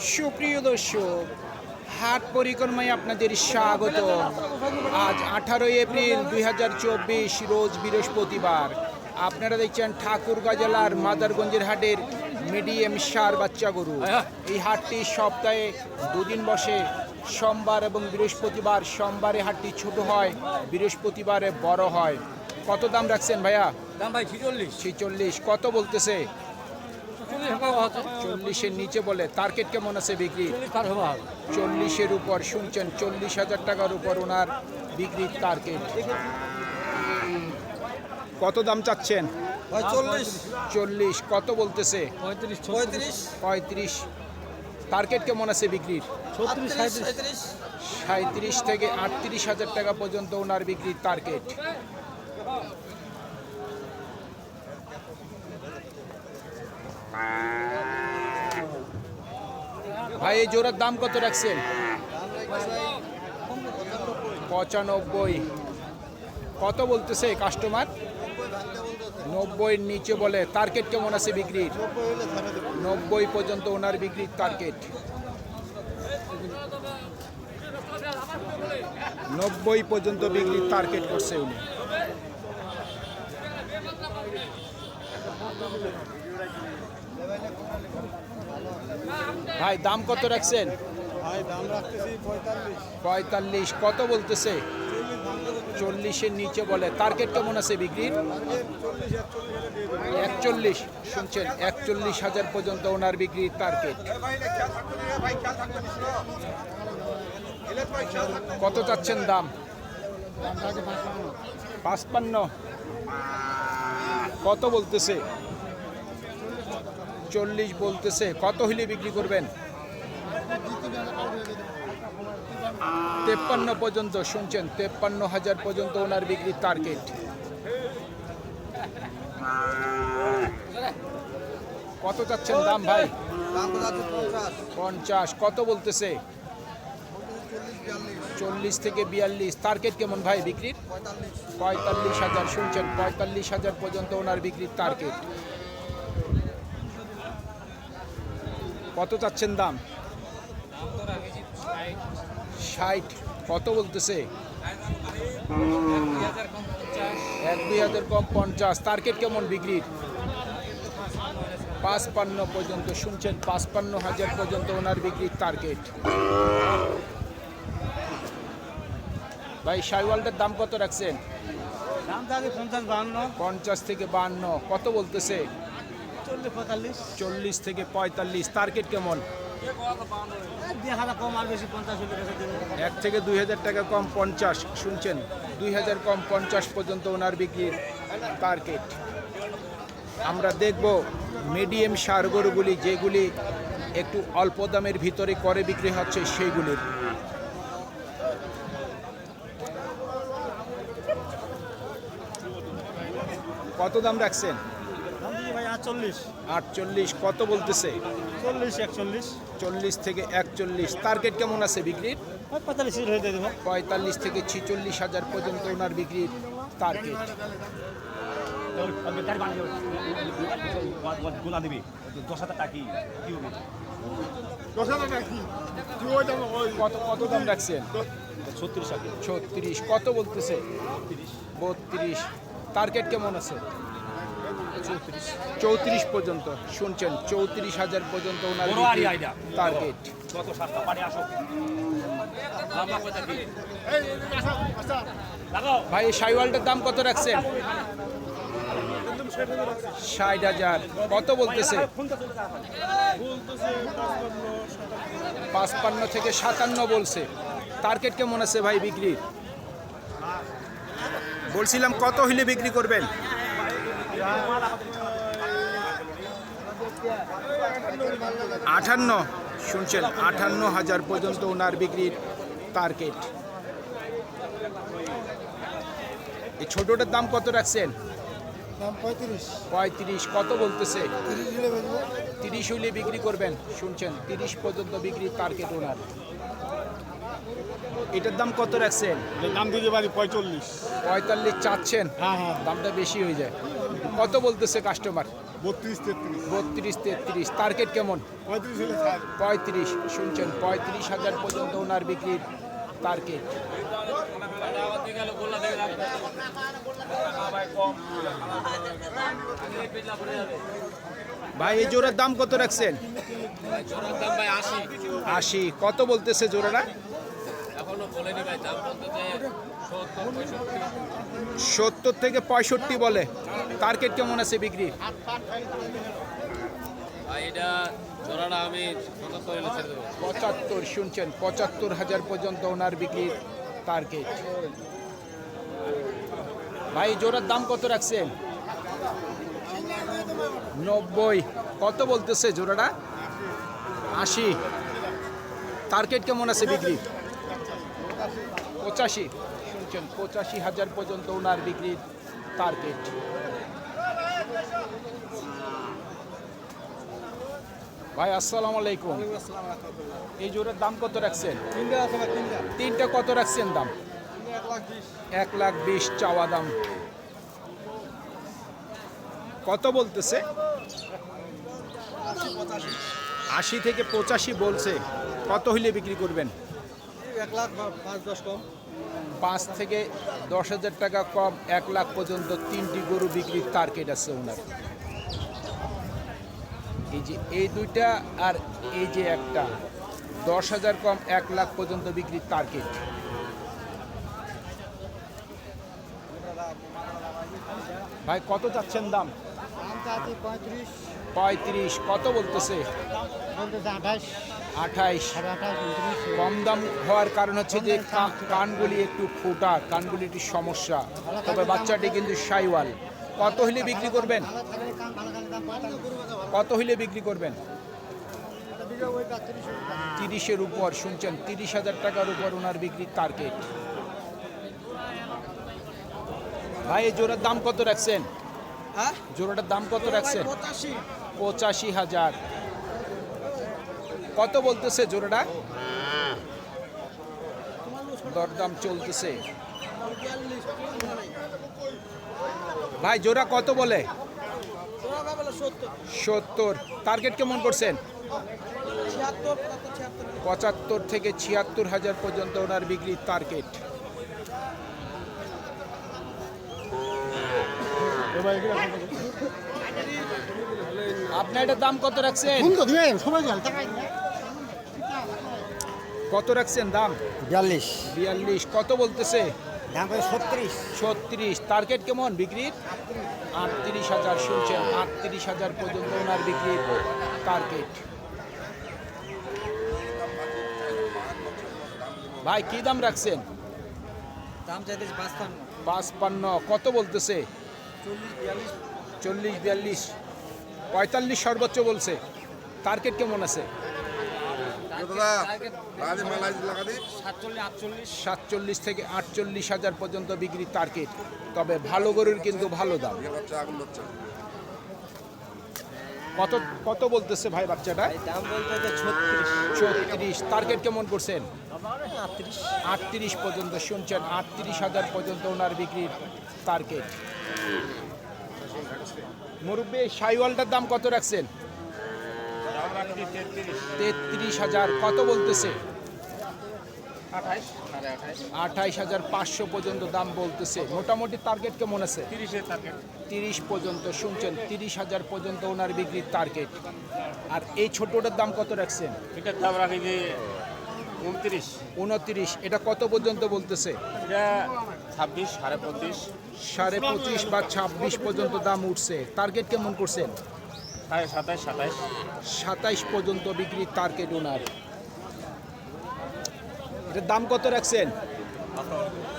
সুপ্রিয় দর্শক হাট পরিক্রমায় আপনাদের স্বাগত। আজ আঠারোই এপ্রিল দুই হাজার চব্বিশ রোজ বৃহস্পতিবার। আপনারা দেখছেন ঠাকুরগাঁ জেলার মাদারগঞ্জের হাটের মিডিয়াম সার বাচ্চা গরু। এই হাটটি সপ্তাহে দুদিন বসে। সোমবার এবং বৃহস্পতিবার সোমবারে হাটটি ছোট হয় বৃহস্পতিবারে বড় হয়। কত দাম রাখছেন ভাইয়া? দাম ভাই ছিচল্লিশ। ছিচল্লিশ। কত বলতেছে? চল্লিশের নিচে বলে টার্গেট কেমন আছে বিক্রি? চল্লিশের উপর শুনছেন চল্লিশ হাজার টাকার উপর ওনার বিক্রির টার্গেট কত দাম চাচ্ছেন? চল্লিশ কত বলতেছে? পঁয়ত্রিশ টার্গেট কেমন আছে বিক্রির? সাঁত্রিশ থেকে আটত্রিশ হাজার টাকা পর্যন্ত ওনার বিক্রির টার্গেট ভাই, এই জোড়ার দাম কত রাখছেন? পঁচানব্বই। কত বলতেছে কাস্টমার নব্বইয়ের নিচে বলে। টার্গেট কেমন আছে বিক্রির? নব্বই পর্যন্ত ওনার বিক্রির টার্গেট নব্বই পর্যন্ত বিক্রির টার্গেট করছে উনি। ভাই দাম কত রাখছেন? ভাই দাম রাখতেছি পঁয়তাল্লিশ। কত বলতেছে? চল্লিশের নিচে বলে। টার্গেট কেমন আছে বিক্রির? একচল্লিশ শুনছেন একচল্লিশ হাজার পর্যন্ত ওনার বিক্রির টার্গেট। কত চাচ্ছেন দাম? পাঁচপান্ন। কত বলতেছে? চল্লিশ বলতেছে, কত হইলে বিক্রি করবেন? তেপ্পান্ন পর্যন্ত, শুনছেন, তেপ্পান্ন হাজার পর্যন্ত ওনার বিক্রির টার্গেট কত চাচ্ছেন দাম ভাই? পঞ্চাশ, কত বলতেছে? চল্লিশ থেকে বিয়াল্লিশ টার্গেট কেমন ভাই বিক্রির? পঁয়তাল্লিশ হাজার, শুনছেন, পঁয়তাল্লিশ হাজার পর্যন্ত ওনার বিক্রির টার্গেট কত চাচ্ছেন দাম? ষাট। কত বলতেছে? এক দুই হাজার কম পঞ্চাশ। টার্গেট কেমন বিক্রির? পাঁচপান্ন পর্যন্ত শুনছেন পাঁচপান্ন হাজার পর্যন্ত ওনার বিক্রির টার্গেট ভাই শাইওয়ালটার দাম কত রাখছেন? দাম থাকে পঞ্চাশ বাহান্ন। পঞ্চাশ থেকে বান্ন কত বলতেছে? চল্লিশ থেকে পঁয়তাল্লিশ টার্গেট কেমন? এক থেকে দুই হাজার টাকা কম পঞ্চাশ শুনছেন? দুই হাজার কম পঞ্চাশ পর্যন্ত ওনার বিক্রির টার্গেট আমরা দেখব মিডিয়াম সার গরুগুলি যেগুলি একটু অল্প দামের ভিতরে করে বিক্রি হচ্ছে সেইগুলির। কত দাম রাখছেন? ভাই আটচল্লিশ কত বলতেছে? চল্লিশ একচল্লিশ। চল্লিশ থেকে একচল্লিশ। টার্গেট কেমন আছে বিক্রির? ওই পঁয়তাল্লিশ হয়ে দিয়ে দেবো পঁয়তাল্লিশ থেকে ছিচল্লিশ হাজার পর্যন্ত ওনার বিক্রির টার্গেট। গোলা দিবি দশ হাজার টাকি কি হবে কত কত দাম রাখছেন? ছত্রিশ ছত্রিশ কত বলতেছে? বত্রিশ। টার্গেট কেমন আছে? চৌত্রিশ। পর্যন্ত শুনছেন চৌত্রিশ হাজার পর্যন্ত ওনার। টার্গেট ভাই সাইওয়ালটার দাম কত রাখছেন? ষাট হাজার। কত বলতেছে? পাঁচপান্ন থেকে সাতান্ন বলছে। টার্গেট কেমন আছে ভাই বিক্রির? বলছিলাম কত হইলে বিক্রি করবেন? আটান্ন শুনছেন আটান্ন হাজার পর্যন্ত ওনার বিক্রির টার্গেট। এই ছোটটার দাম কত রাখছেন? দাম পঁয়ত্রিশ। কত বলতেছে? তিরিশ হইলে বিক্রি করবেন শুনছেন তিরিশ পর্যন্ত বিক্রির টার্গেট ওনার। এটার দাম কত রাখছেন? দাম দিতে পারি পঁয়তাল্লিশ। পঁয়তাল্লিশ চাচ্ছেন? হ্যাঁ হ্যাঁ। দামটা বেশি হয়ে যায়। কত বলতেছে কাস্টমার বত্রিশ তেত্রিশ। বত্রিশ তেত্রিশ। টার্গেট কেমন? পঁয়ত্রিশ শুনছেন পঁয়ত্রিশ হাজার পর্যন্ত ওনার বিক্রির টার্গেট ভাই এই জোড়ার দাম কত রাখছেন? আশি। আশি কত বলতেছে জোড়াটা? এখনও বলেনি ভাই দাম বলতে যে সত্তর থেকে পঁয়ষট্টি বলে। টার্গেট কেমন আছে বিক্রি? এটা জোড়াটা আমি পঁচাত্তর শুনছেন পঁচাত্তর হাজার পর্যন্ত ওনার বিক্রির টার্গেট। ভাই জোড়ার দাম কত রাখছেন? নব্বই। কত বলতেছে জোড়াটা? আশি। টার্গেট কেমন আছে বিক্রি পঁচাশি। শুনছেন পঁচাশি হাজার পর্যন্ত ওনার বিক্রির টার্গেট ভাই আসসালামু আলাইকুম। এই জোরের দাম কত রাখছেন? তিনটা কত রাখছেন দাম? এক লাখ বিশ। চাওয়া দাম। কত বলতেছে? আশি থেকে পঁচাশি বলছে। কত হইলে বিক্রি করবেন? এক লাখ পাঁচ দশ কম। পাঁচ থেকে দশ হাজার টাকা কম এক লাখ পর্যন্ত তিনটি গরু বিক্রির টার্গেট আছে ওনার। এই যে এই দুইটা আর এই যে একটা দশ হাজার কম এক লাখ পর্যন্ত বিক্রির টার্গেট ভাই কত চাচ্ছেন দাম? দাম পঁয়ত্রিশ। পঁয়ত্রিশ কত বলতেছে? বলতেছে আঠাশ। আঠাইশ। কম দাম হওয়ার কারণ হচ্ছে যে কানগুলি একটু ফোটা কানগুলি একটু সমস্যা। তবে বাচ্চাটি কিন্তু সাইওয়াল। কত হইলে বিক্রি করবেন? কত হইলে বিক্রি করবেন? তিরিশের উপর শুনছেন? তিরিশ হাজার টাকার উপর ওনার বিক্রির টার্গেট ভাই জোড়ার দাম কত রাখছেন? হ্যাঁ? জোড়াটার দাম কত রাখছেন? পঁচাশি হাজার। কত বলতেছে জোড়াটা দরদাম চলতেছে। ভাই জোড়া কত বলে? সত্তর। টার্গেট কেমন করছেন? পঁচাত্তর থেকে ছিয়াত্তর হাজার পর্যন্ত ওনার বিক্রির টার্গেট। আপনার এটার দাম কত রাখছেন? কত রাখছেন দাম? বিয়াল্লিশ। বিয়াল্লিশ। কত বলতেছে? দাম ছত্রিশ। ছত্রিশ। টার্গেট কেমন বিক্রির? আটত্রিশ হাজার শুনছেন। আটত্রিশ হাজার পর্যন্ত ওনার বিক্রির টার্গেট। ভাই কি দাম রাখছেন? দাম চাইতেছি পাঁচপান্ন। পাঁচপান্ন। কত বলতেছে? চল্লিশ বিয়াল্লিশ। চল্লিশ বিয়াল্লিশ। পঁয়তাল্লিশ সর্বোচ্চ বলছে। টার্গেট কেমন আছে? সাতচল্লিশ থেকে আটচল্লিশ হাজার পর্যন্ত বিক্রির টার্গেট তবে ভালো গরুর কিন্তু ভালো দাম। কত কত বলতেছে ভাই বাচ্চাটা? দাম বলতে ছত্রিশ। চৌত্রিশ টার্গেট কেমন করছেন? আটত্রিশ। আটত্রিশ পর্যন্ত শুনছেন আটত্রিশ হাজার পর্যন্ত ওনার বিক্রির টার্গেট মুরব্বী সাইওয়ালটার দাম কত রাখছেন? তেত্রিশ হাজার কত বলতেছে? আঠাইশ হাজার পাঁচশো পর্যন্ত দাম বলতেছে। মোটামুটি টার্গেট কেমন আছে? তিরিশ পর্যন্ত শুনছেন? তিরিশ হাজার পর্যন্ত ওনার বিক্রির টার্গেট আর এই ছোটটার দাম কত রাখছেন? এটার দাম রাখি যে উনত্রিশ। উনত্রিশ এটা কত পর্যন্ত বলতেছে? এটা ছাব্বিশ সাড়ে পঁচিশ। সাড়ে পঁচিশ বা ছাব্বিশ পর্যন্ত দাম উঠছে। টার্গেট কেমন করছেন? সাতাইশ পর্যন্ত বিক্রির টার্গেট ওনার এটার দাম কত রাখছেন?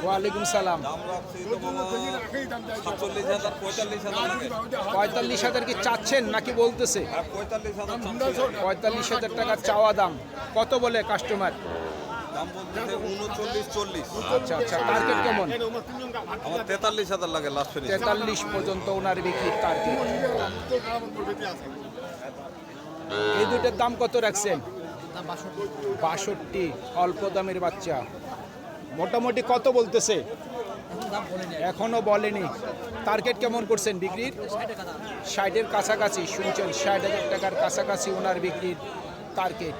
ওয়ালাইকুম সালাম। পঁয়তাল্লিশ হাজার কি চাচ্ছেন নাকি বলতেছে? পঁয়তাল্লিশ হাজার টাকা চাওয়া দাম। কত বলে কাস্টমার দাম বলতে উনচল্লিশ চল্লিশ। আচ্ছা আচ্ছা টার্গেট কেমন? আমার তেতাল্লিশ হাজার লাগে লাস্ট ফিনিশ তেতাল্লিশ পর্যন্ত ওনার বিক্রির টার্গেট এই দুটোর দাম কত রাখছেন? বাষট্টি। অল্প দামের বাচ্চা। মোটামুটি কত বলতেছে? এখনও বলেনি। টার্গেট কেমন করছেন বিক্রির? ষাটের কাছাকাছি। শুনছেন ষাট হাজার টাকার কাছাকাছি ওনার বিক্রির টার্গেট